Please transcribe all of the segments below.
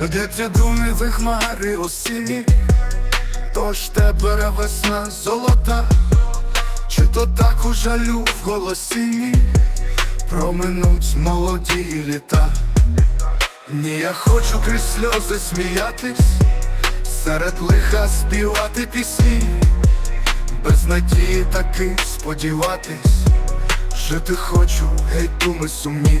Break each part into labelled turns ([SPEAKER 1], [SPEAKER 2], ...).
[SPEAKER 1] Де ті думи хмари осінні, тож те бере весна золота, чи то так у жалю в голосі? Проминуть молоді літа. Ні, я хочу крізь сльози сміятись, серед лиха співати пісні, без надії таки сподіватись, жити хочу, геть думи сумні.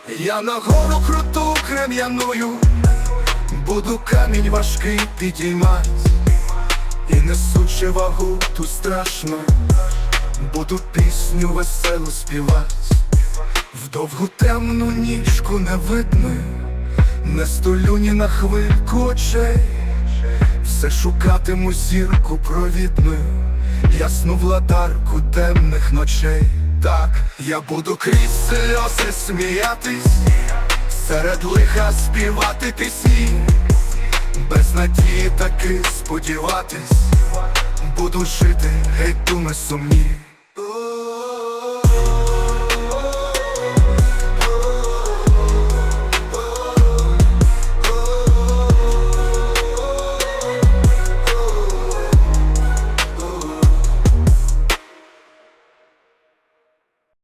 [SPEAKER 1] Я на гору круту крем'яною. Буду камінь важкий підіймать. І несучи вагу ту страшну. Буду пісню веселу співать. В довгу темну ніжку невидною Не столю ні на хвильку очей. Все шукатиму зірку провідною Ясну владарку темних ночей Так, я буду крізь сльози сміятись Серед лиха співати пісні, без надії таки сподіватись, буду жити, геть думи сумні.